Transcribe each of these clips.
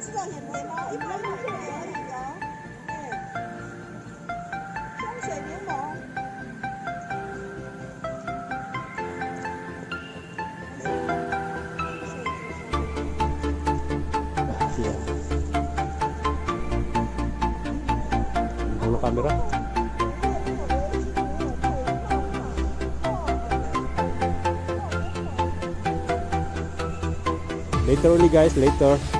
siya, hindi mo. Iba mo siya, higa. Eh. Siyang siya, hindi mo. Siya. Ang camera. Later only guys, later.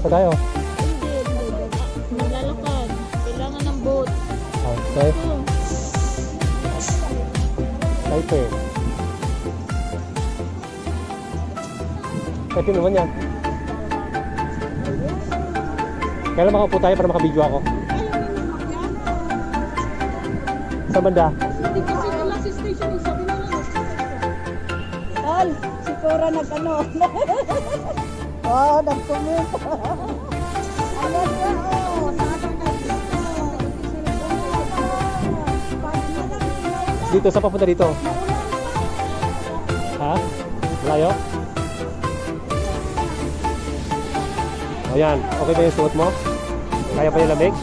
Trail pa. Tayo. Nilalakad. Kailangan ng boat. Pa eh. Tayo naman yan. Kailan makaupo tayo para makabidyo ako? Sa banda? Hindi kasi wala si station. Tal, si Cora nag-ano. oh, nag-comment. Ano siya, oh. Dito, saan papunta dito? Ha? Malayo? O yan, okay ba yung suot mo? Kaya pa yung lamig?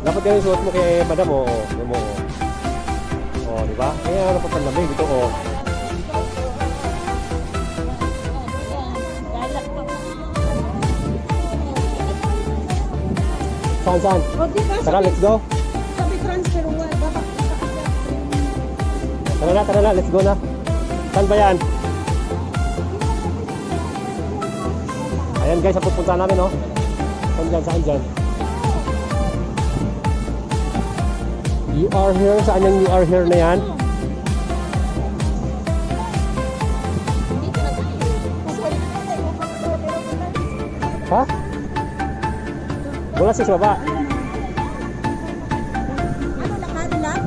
Dapat ganun yung suot mo kay madam o. Oh, o, mo. O, oh, di ba? Kaya ano pa pang lamig? Ito. Oh. Saan, saan? O, di ba? Tara, let's go. Sabi transfer. Dapat Tara na, tara na, let's go na. Saan ba yan? Ayan guys, ang pupunta namin, oh. Saan dyan, saan dyan? You are here? Saan yung you are here na yan? Ha? Wala sa baba. Ano, lakad lang?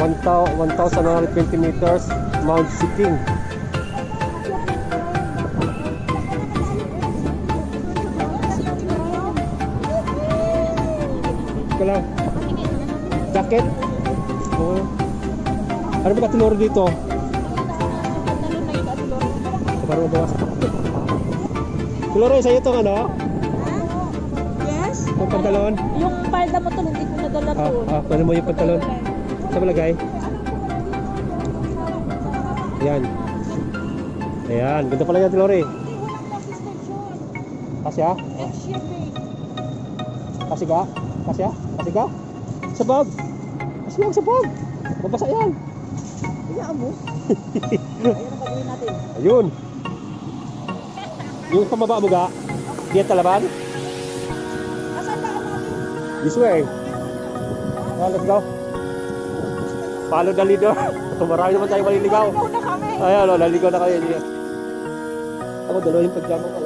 1,120 meters, Mount Siking. Ito lang. Jacket? Oo. Ano ba katiloro dito? Parang mabawas. Tiloro, sa'yo itong ano? Yes? Ang pantalon? Yung palda mo to, hindi ko nadala Ah, to. ah, ano mo yung pantalon? Sa malagay? Ayan. Ayan, ganda pala yan, Tilori. Kasya? Kasi ka? Kasya? Kasi ka? Sabag! Kasi lang sabag! Mabasa yan! Hayaan mo. Ayan ang gagawin natin. Ayun! Yung pamaba mo ga, diyan talaban? This way. Ah, let's go. Follow the leader. Marami naman tayong maliligaw. Ikaw na kami. Ay, ano, naligaw na kayo. Ako, dalawa yung pajama ko.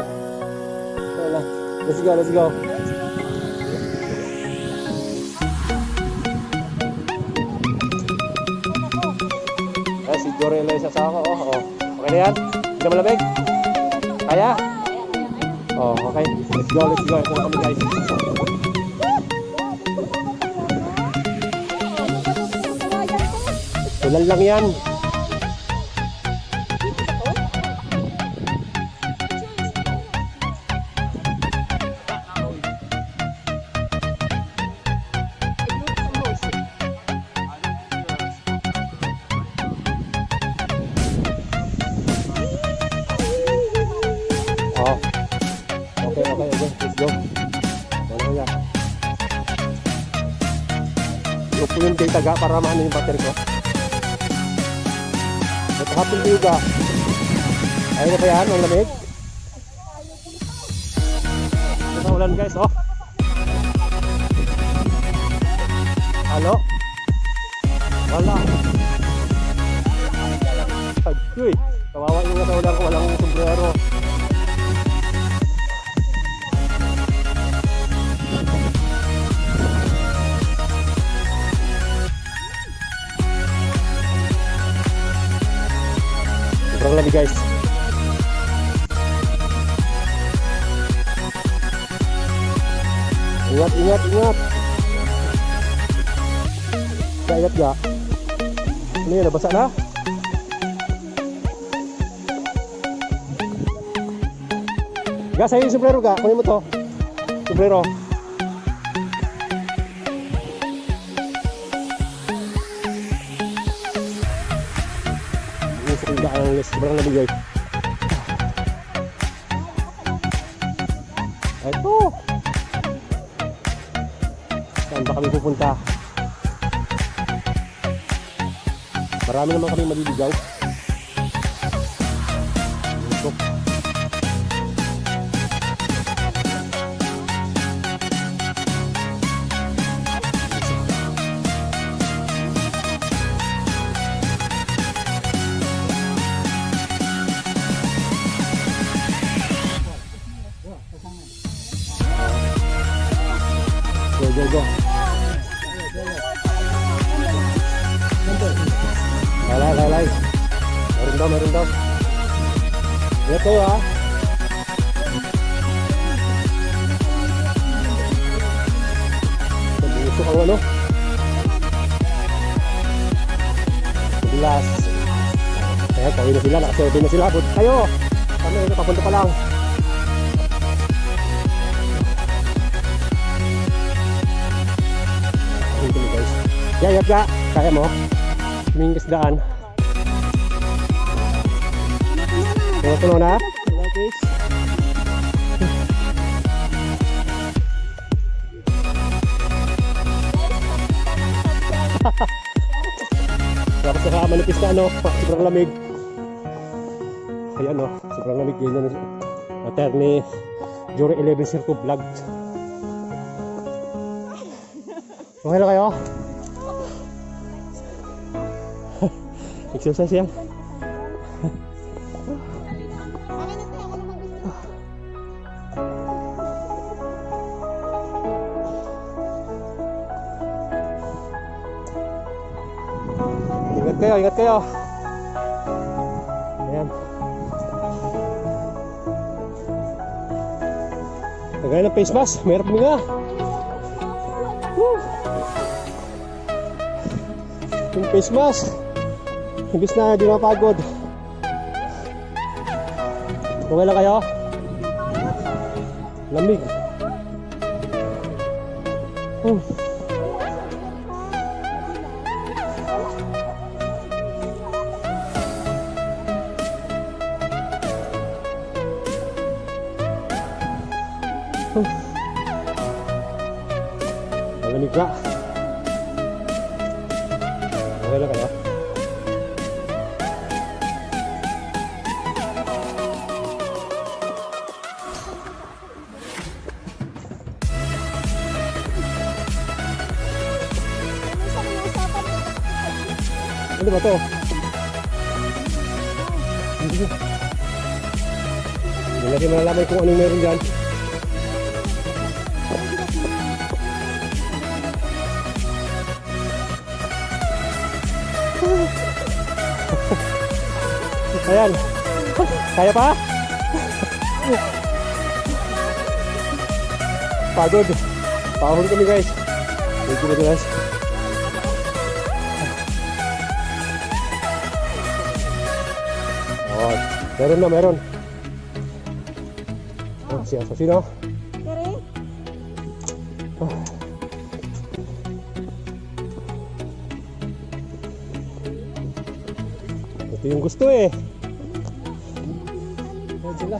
Wala. Let's go, let's go. Ah, si Jorel ay sasama. Oh, oh. Okay na yan? Hindi na malamig? Kaya? Oh, okay. Let's go, let's go. Ito na kami guys. Ulan lang yan. Oh. Okay, okay, okay. Let's go. Wala yan. Ito po yung data para maano yung battery ko. Ito hapon yung ga. Ayun na ba yan? Ang lamig? Ito na ulan guys, oh. Halo? Wala. Agoy. Kawawa yung nasa ulan ko, walang sombrero. Sobrang lamig guys. Ingat, ingat, ingat. Ingat ga. Ano yan, nabasa na? Ga, sa'yo yung sombrero ga. Kunin mo to. Sombrero. Yung ga ang sobrang lamig guys. Ito. Saan ba kami pupunta? Marami naman kami maliligaw. Daw, meron daw. Kayo ha. Nag-iusok ang ano. Bilas. Kaya pauwi na sila, nakasorbe na sila. But kayo, kami na papunta pa lang. Ayun guys. Yayat ka, kaya mo. Tumingin ka daan. Tulo-tulo na? Tulo guys. Tapos saka manipis na ano, sobrang lamig. Ayan o, sobrang lamig ganyan. Attorney Jury 11 Circle Vlog. Okay lang kayo? Exercise yan. Kayo, ingat kayo. Ayan. Tagay ng face mask, meron kami nga. Woo! Yung face mask. Imbis na di mapagod. Okay lang kayo? Lamig. Hmm. Malamig ka. Okay lang kayo? Ano ba to? Hindi ko. Hindi natin malalaman kung anong meron dyan. Ayan. Kaya pa? Pagod. Pahon kami guys. Medyo madalas. Oh, meron na, meron. Oh, siya, sa sino? Yung gusto eh. Ayan sila.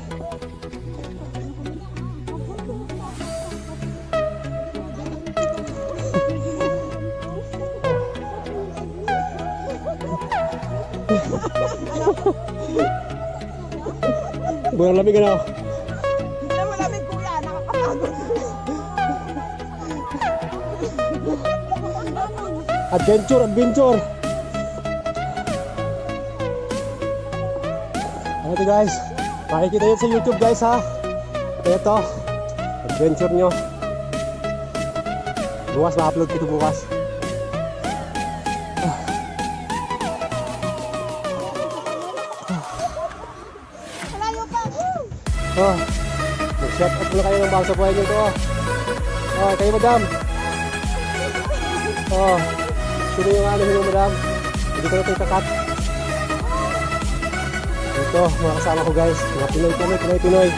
Buang lamig ano? Hindi mo namin kuya, nakakapagod. Adventure, adventure. Ito guys, makikita yun sa YouTube guys ha. Ito, adventure nyo. Bukas ma-upload ko ito bukas. Malayo pa. Oh, mag-shut up na kayo ng bangsa buhay nyo ito. Oh, kayo madam. Oh, sino yung ano nyo madam? Hindi ko na ito kakat. Ito, mga kasama ko guys. Mga Pinoy kami, Pinoy Pinoy.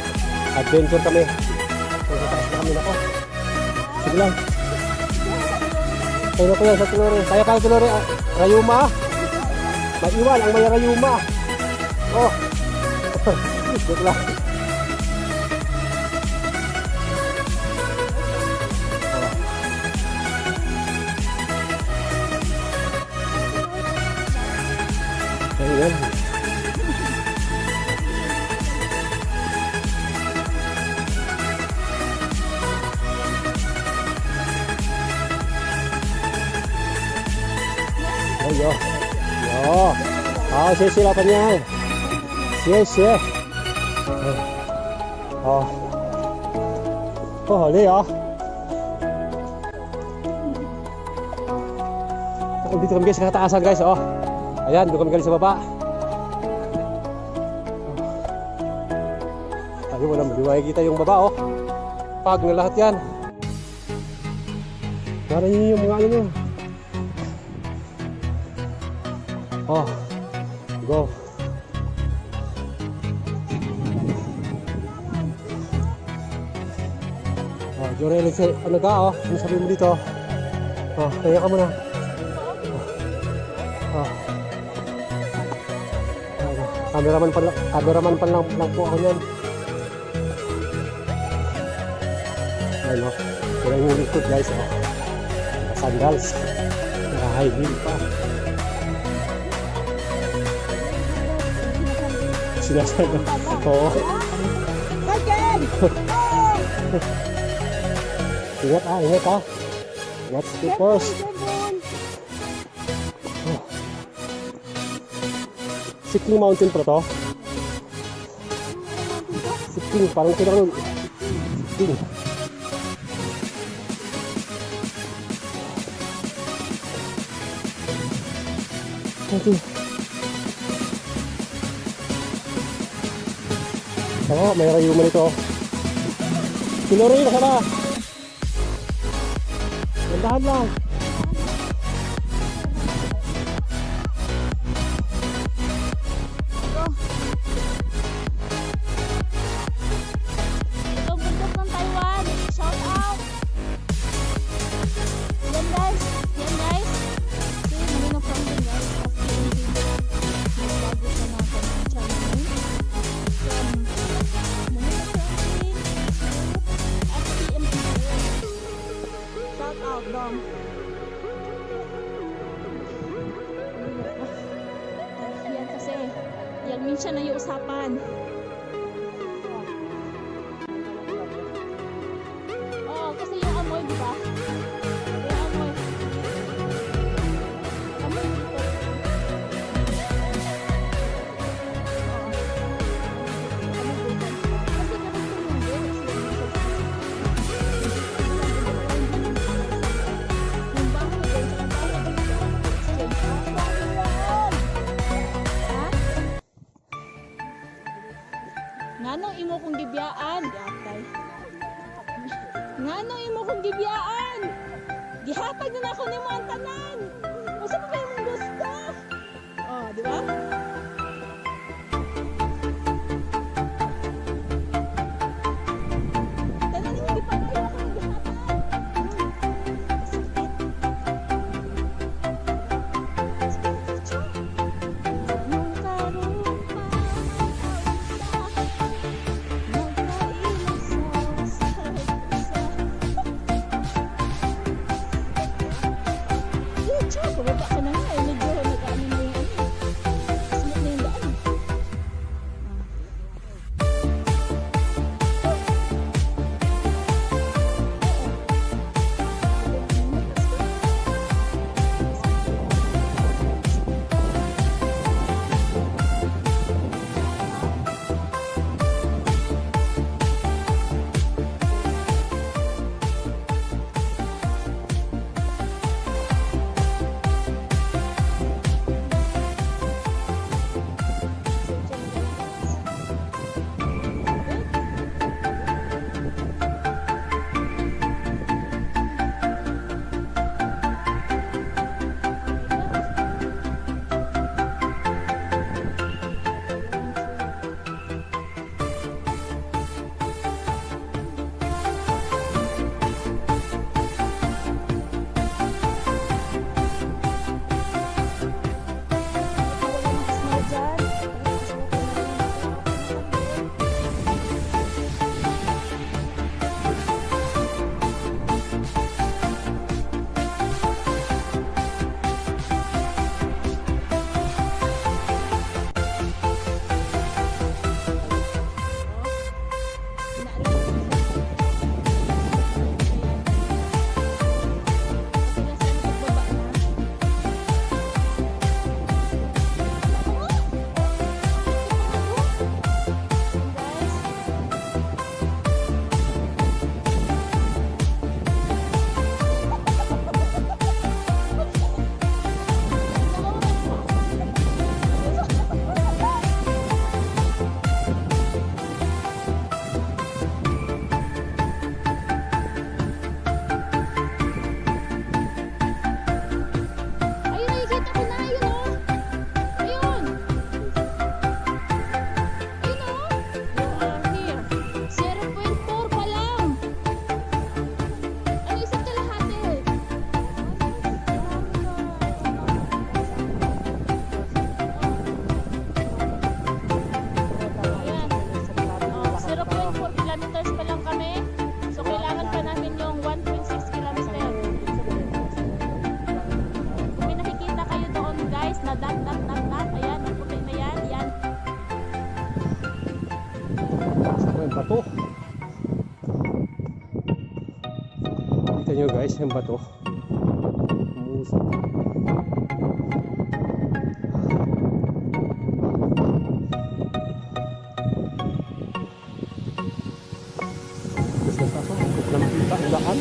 Adventure kami. Kung sa taas na kami nako. Sige lang. Kaya ko yan sa Tulore. Kaya pa Tulore. ah, Rayuma. Maiwan ang may Rayuma. Oh. Joke lang. Ayo. Yo. Ah, 谢谢老板娘。谢谢。哦。Oh, huli ah. Dito kami guys sa kataasan guys, oh. Ayan, doon kami galing sa baba. Sabi mo naman, di makikita yung baba, oh. Pag na lahat yan. Para yun yung mga ano nyo. Jorel, ano ka, oh? Ano sabi mo dito? Oh, kaya ka muna. Oh. Ano, cameraman pa lang, cameraman pa lang, lang po ako niyan. Ano, wala yung likod guys, oh. Sandals. Naka-high heel pa. Sinasabi. Oo. Again! Ingat ah, ingat ah. Ingat skippers. Sikling Mountain pa to. Sikling, parang kinakul. Sikling. Ito. Oo, may rayuman ito. Sinuri, nasa na. Gandahan lang. Nyo guys, yung bato. Umusok. Pa ako, huwag na makita ang daan.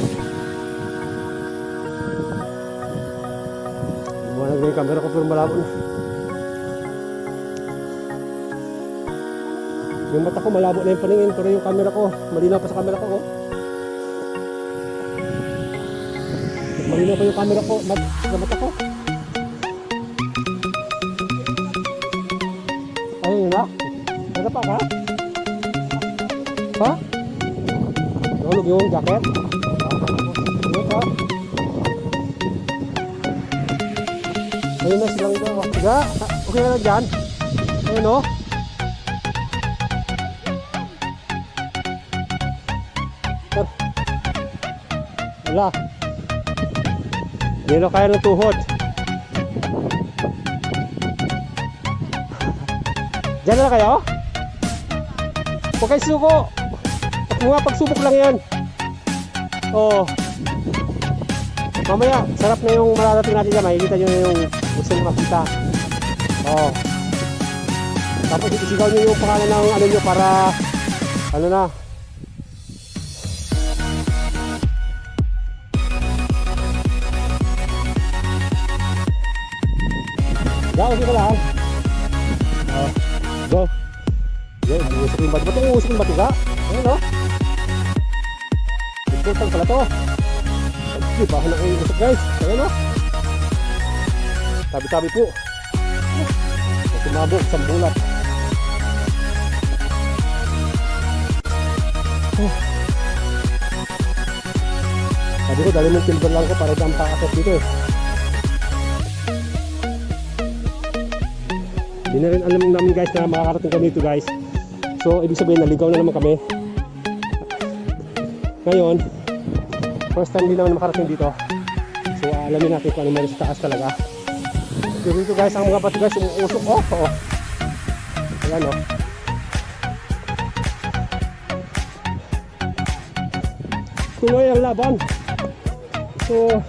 Na yung camera ko pero malabo na. Yung mata ko malabo na yung paningin pero yung camera ko malinaw pa sa camera ko. Oh. Malinaw pa yung camera ko mat sa mata ko. Ayun yun na. Ano pa ka? Ha? Nahulog yung jacket? Ano pa? Ayun na silang ito. Tiga, okay na dyan. Ayun o. Sir. Wala. Hindi na kaya ng tuhod. Diyan na kayo? Huwag kayo suko. Mga pagsubok lang yan. Oo. Mamaya, sarap na yung mararating natin dyan. Makikita nyo na yung gusto nyo makita. Oo. Tapos isigaw nyo yung pangalan ng ano nyo para ano na. Okay ka lang. Oh, go. Yan, uusok yung bato. Ba't uusok yung bato ka? Ayun, no? Important pala to. Ay, di pa ako nakiusok guys. Ayun, no? Tabi-tabi po. Kasi mabog, isang bulat. Oh. Sabi ko, dali mo timber lang ko para dyan pakakot dito eh. Hindi na rin alam namin guys na makakarating kami dito guys. So, ibig sabihin, naligaw na naman kami. Ngayon, first time din naman makarating dito. So, alamin natin kung ano meron sa taas talaga. So, dito guys, ang mga bato guys, umuusok. Oh, oh. Ayan oh. Tuloy ang laban. So,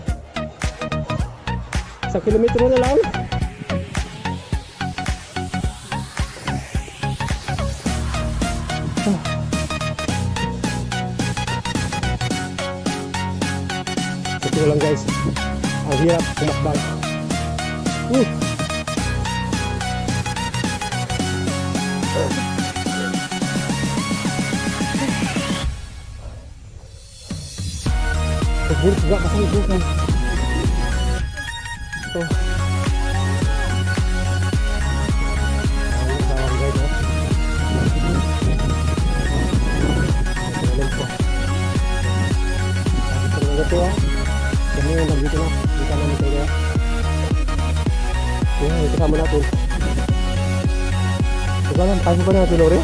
isang kilometro na lang. Ito lang guys. Ang hirap kumakbang. Uh. Juga kasi ito kan. Ito. Kami yung nandito na. Kita namin tayo. Yan, ito kasama natin. Ito lang, kaya ba natin, Lore?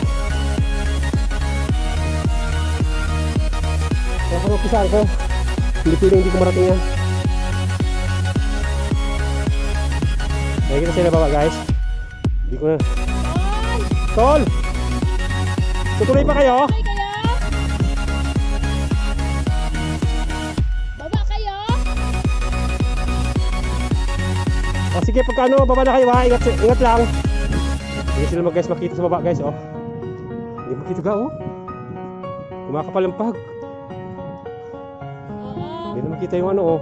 Kung umpisa ko, pwede hindi ko marating yan. Nakikita sila baba guys. Hindi ko na. Tol! Tutuloy pa kayo? Sige, pagkano, baba na kayo ha. Ingat, ingat lang. Hindi sila mag guys makita sa baba guys, oh. Hindi makita ga, oh. Kumakapal ang pag. Hindi na makita yung ano, oh.